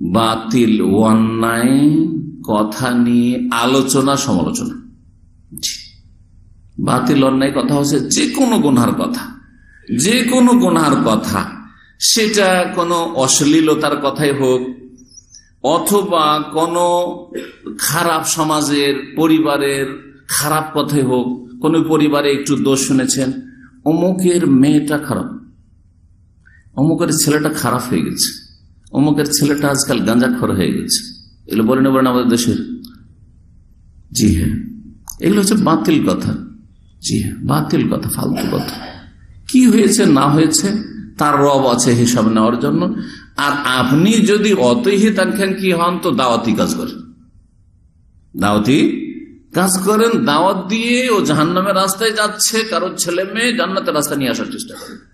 বাতিল, অন্যায়, কথা নিয়ে আলোচনা, সমালোচনা। বাতিল, অন্যায় কথা হচ্ছে যে কোনো গুনহার কথা। যে কোনো গুনহার কথা। সেটা কোনো অশ্লীলতার কথাই হোক অথবা কোনো খারাপ সমাজের, পরিবারের খারাপ কথাই হোক, কোন পরিবারে একটু দোষ শুনেছেন, অমুকের মেয়েটা খারাপ। অমুকের ছেলেটা খারাপ হয়ে গেছে। অমুকের ছেলেটা আজকাল গাঁজাখর হয়ে গেছে। এগুলো বলে নেবেন আমাদের দেশের। জি হ্যাঁ। এগুলো হচ্ছে বাতিল কথা। জি হ্যাঁ বাতিল কথা, ফালতু কথা। কি হয়েছে, না হয়েছে, তার রব আছে হিসাব নেওয়ার জন্য। আর আপনি যদি অতই হিতাকাঙ্ক্ষী হন? তো দাওয়াতি কাজ করেন। দাওয়াতি কাজ করেন, দাওয়াত দিয়ে ও জাহান্নামের রাস্তায় যাচ্ছে, কারোর ছেলে মেয়ে জান্নাতের রাস্তা নিয়ে আসার চেষ্টা করেন।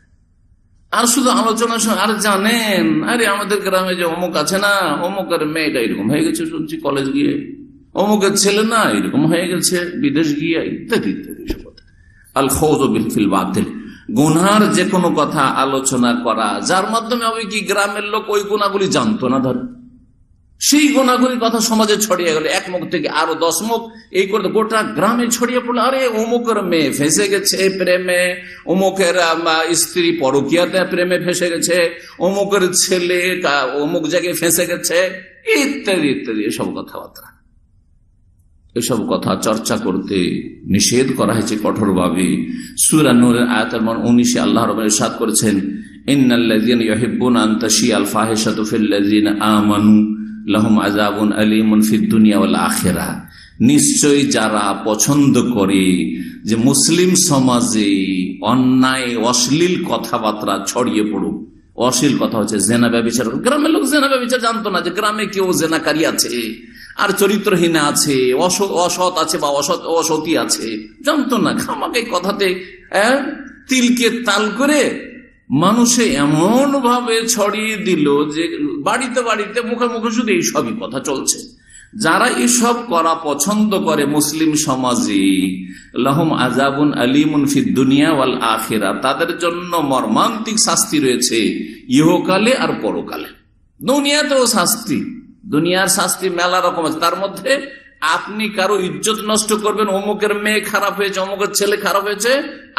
আর শুধু আলোচনা আর জানেন, আরে আমাদের গ্রামে যে অমুক আছে না, অমুকের মেয়েটা এরকম হয়ে গেছে শুনছি কলেজ গিয়ে। অমুকের ছেলে না, এরকম হয়ে গেছে, বিদেশ গিয়ে, ইত্যাদি ইত্যাদি আল খৌজ ফিল বাতিল। যে কোনো কথা আলোচনা করা, যার মাধ্যমে আমি কি গ্রামের লোক ওই গুণাগুলি জানতো না ধর? সেই গুণাগুলির কথা সমাজে ছড়িয়ে গেল। এক মুখ থেকে আরও দশ মুখ। এই করে গোটা গ্রামে ছড়িয়ে পড়ল। আরে, অমুকের মেয়ে ফেসে গেছে প্রেমে। অমুকের স্ত্রী পরকিয়াতে প্রেমে ফেসে গেছে। অমুকের ছেলে অমুক জায়গায় ফেসে গেছে। ইত্যাদি ইত্যাদি, এসব কথাবার্তা। এসব কথা চর্চা করতে নিষেধ করা হয়েছে কঠোরভাবে। সুরানুর আয়াতের মান উনিশে আল্লাহ রবের সাদ করেছেন নিশ্চয় যারা পছন্দ করে যে মুসলিম সমাজে অন্যায়, অশ্লীল কথাবার্তা ছড়িয়ে পড়ুক। অশ্লীল কথা হচ্ছে জেনা ব্যবচার। গ্রামের লোক জেনা ব্যবচার জানতো না যে গ্রামে কেউ জেনাকারী আছে, আর চরিত্রহীন আছে অসৎ আছে বা অসৎ, অসতী আছে। জানতো না, খামাকে কথাতে তিলকে তাল করে মানুষে এমন ভাবে ছড়িয়ে দিল যে বাড়িতে বাড়িতে মুখে মুখে শুধু এইসবই কথা চলছে। যারা এসব করা পছন্দ করে মুসলিম সমাজে, লহম আজাবুন আলিমুন ফিদ দুনিয়া ওয়াল আখেরা, তাদের জন্য মর্মান্তিক শাস্তি রয়েছে ইহকালে আর পরকালে। দুনিয়াতেও শাস্তি, দুনিয়ার শাস্তি মেলা রকম আছে। তার মধ্যে আপনি কারও ইজ্জত নষ্ট করবেন, অমুকের মেয়ে খারাপ হয়েছে, অমুকের ছেলে খারাপ হয়েছে,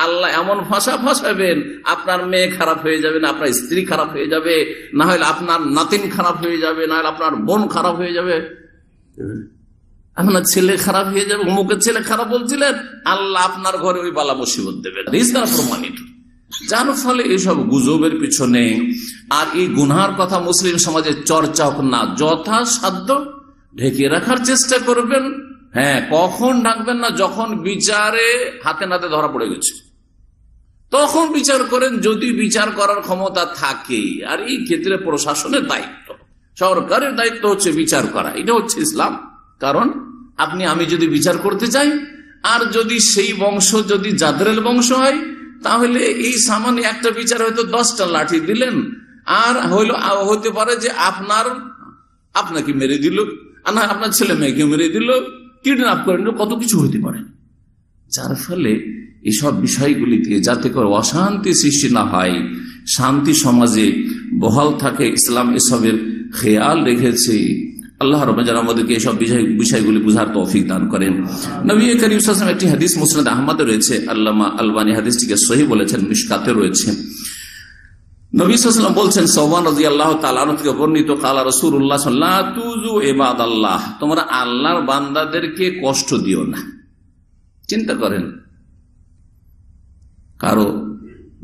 আল্লাহ এমন ভাষা ফাঁসাবেন আপনার মেয়ে খারাপ হয়ে যাবে না, আপনার স্ত্রী খারাপ হয়ে যাবে, না হলে আপনার নাতিন খারাপ হয়ে যাবে, না হলে আপনার বোন খারাপ হয়ে যাবে। আপনার ছেলে খারাপ হয়ে যাবে, অমুকের ছেলে খারাপ বলছিলেন, আল্লাহ আপনার ঘরে ওই বালা মুসিবত দেবে প্রমাণিত। যার ফলে এইসব গুজবের পিছনে আর এই গুনহার কথা মুসলিম সমাজে চর্চা হোক না, যথাসাধ্য ঢেকে রাখার চেষ্টা করবেন। হ্যাঁ কখন ডাকবেন না, যখন বিচারে হাতে নাতে ধরা পড়ে গেছে। তখন বিচার করেন, যদি বিচার করার ক্ষমতা থাকে। আর এই ক্ষেত্রে প্রশাসনের দায়িত্ব। সরকারের দায়িত্ব হচ্ছে বিচার করা। এটা হচ্ছে ইসলাম। কারণ আপনি, আমি যদি বিচার করতে চাই, আর যদি সেই বংশ, যদি জাদরেল বংশ হয়, তাহলে এই সামান্য একটা বিচার হয়তো দশটা লাঠি দিলেন। আর হইল হতে পারে যে আপনার, আপনাকে মেরে দিল। না আপনার ছেলে মেয়েকে মেরে দিল কিডন্যাপ করে নিল, কত কিছু হতে পারে। যার ফলে এসব বিষয়গুলিতে যাতে করে অশান্তি সৃষ্টি না হয়, শান্তি সমাজে বহাল থাকে, ইসলাম এসবের খেয়াল রেখেছে। আল্লাহ রবাজান আমাদেরকে এইসব বিষয়গুলি বুঝার তৌফিক দান করেন। নবী করিম একটি হাদিস মুসনাদ আহমদ রয়েছে। আল্লামা আলবানী হাদিসটিকে সহি বলেছেন মিসকাতে রয়েছে। নবী সাল্লাম বলছেন সৌবান রাজি আল্লাহ তালকে বর্ণিত, কালা রসুল্লাহ সাল্লাহ তুজু এবাদ আল্লাহ তোমরা আল্লাহর বান্দাদেরকে কষ্ট দিও না। চিন্তা করেন, কারও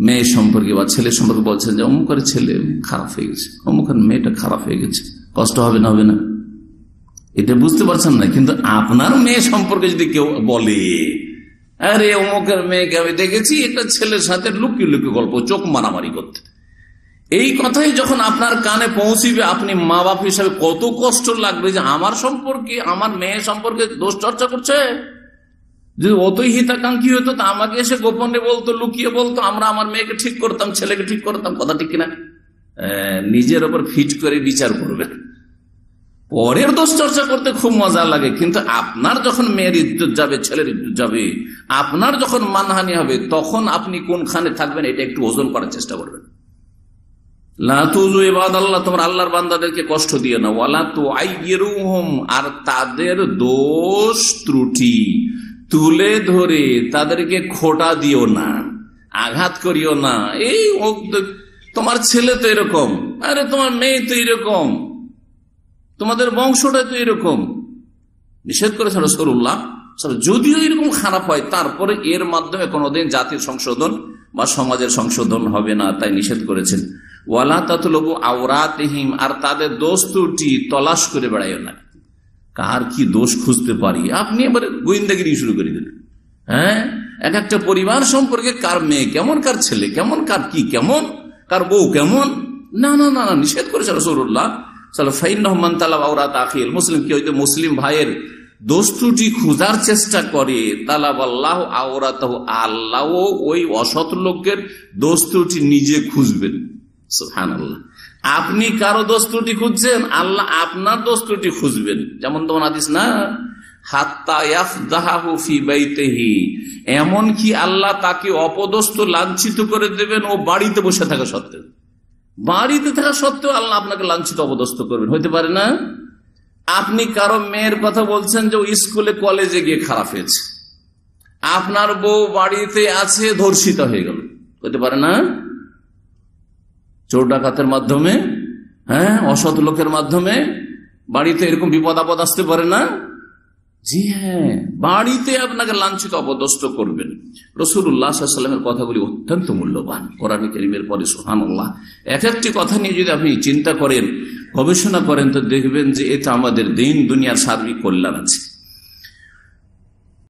মেয়ে সম্পর্কে বা ছেলে সম্পর্কে বলছেন যে অমুকের ছেলে খারাপ হয়ে গেছে অমুকের মেয়েটা খারাপ হয়ে গেছে, কষ্ট হবে না হবে না এটা বুঝতে পারছেন না, কিন্তু আপনার মেয়ে সম্পর্কে যদি কেউ বলে, আরে অমুকের মেয়েকে আমি দেখেছি এটা ছেলের সাথে লুকিয়ে লুকিয়ে গল্প, চোখ মারামারি করতে। এই কথাই যখন আপনার কানে পৌঁছিবে, আপনি মা বাপ হিসাবে কত কষ্ট লাগবে যে আমার সম্পর্কে, আমার মেয়ে সম্পর্কে দোষ চর্চা করছে? যদি অতই হিতাকাঙ্ক্ষী হতো, তা আমাকে এসে গোপনে বলতো, লুকিয়ে বলতো, আমরা আমার মেয়েকে ঠিক করতাম, ছেলেকে ঠিক করতাম, কথা ঠিক কিনা? নিজের ওপর ফিট করে বিচার করবেন পরের দোষ চর্চা করতে খুব মজা লাগে, কিন্তু আপনার যখন মেয়ের ইজ্জত যাবে, ছেলের ইজ্জত যাবে, আপনার যখন মানহানি হবে, তখন আপনি কোনখানে থাকবেন, এটা একটু ওজন করার চেষ্টা করবেন। লাতুজু এবাদ আল্লাহ তোমার আল্লাহর বান্দাদেরকে কষ্ট দিও না। ওয়ালা তো আর তাদের দোষ ত্রুটি তুলে ধরে তাদেরকে খোটা দিও না, আঘাত করিও না। এই তোমার ছেলে তো এরকম, আরে তোমার মেয়ে তো এরকম, তোমাদের বংশটা তো এরকম। নিষেধ করেছেন রসুল্লাহ যদিও এরকম খারাপ হয়, তারপরে এর মাধ্যমে কোনোদিন জাতির সংশোধন বা সমাজের সংশোধন হবে না, তাই নিষেধ করেছেন। ওয়ালা তাতলবু আওরাতহিম, আর তাদের দোষ ত্রুটি তলাশ করে বেড়াইও না। কার কি দোষ খুঁজতে পারি? আপনি এবারে গোয়েন্দাগিরি শুরু করে দিলেন। হ্যাঁ? এক একটা পরিবার সম্পর্কে কার মেয়ে কেমন, কার ছেলে কেমন, কার কি কেমন, কার বউ কেমন? না না না নিষেধ করেছে রসুল্লাহ ফাইন তালাব আওরাত আখিল। মুসলিম কি হয়তো মুসলিম ভাইয়ের দোষ ত্রুটি খুঁজার চেষ্টা করে? তালাব আল্লাহ আওরাত আল্লাহ ওই অসৎ লোকের দোষ ত্রুটি নিজে খুঁজবেন। আপনি কারও দোষ ত্রুটি খুঁজছেন, আল্লাহ আপনার দোষ ত্রুটি খুঁজবেন। যেমন তোমার আদিস না এমন কি আল্লাহ তাকে অপদস্থ লাঞ্ছিত করে দেবেন ও বাড়িতে বসে থাকা সত্ত্বেও। বাড়িতে থাকা সত্ত্বেও আল্লাহ আপনাকে লাঞ্ছিত, অপদস্থ করবেন। হইতে পারে না? আপনি কারও মেয়ের কথা বলছেন যে ও স্কুলে, কলেজে গিয়ে খারাপ হয়েছে। আপনার বউ বাড়িতে আছে, ধর্ষিত হয়ে গেল। হতে পারে না? চোর ডাকাতের মাধ্যমে হ্যাঁ অসৎ লোকের মাধ্যমে, বাড়িতে এরকম বিপদ আপদ আসতে পারে না? জি হ্যাঁ বাড়িতে আপনাকে লাঞ্ছিত, অপদস্থ করবেন। রসুল্লাহামের কথাগুলি অত্যন্ত মূল্যবান। কোরআন করিমের পরে সোহানুল্লাহ এক একটি কথা নিয়ে যদি আপনি চিন্তা করেন, গবেষণা করেন, তো দেখবেন যে এতে আমাদের দিন, দুনিয়ার সার্বিক কল্যাণ আছে।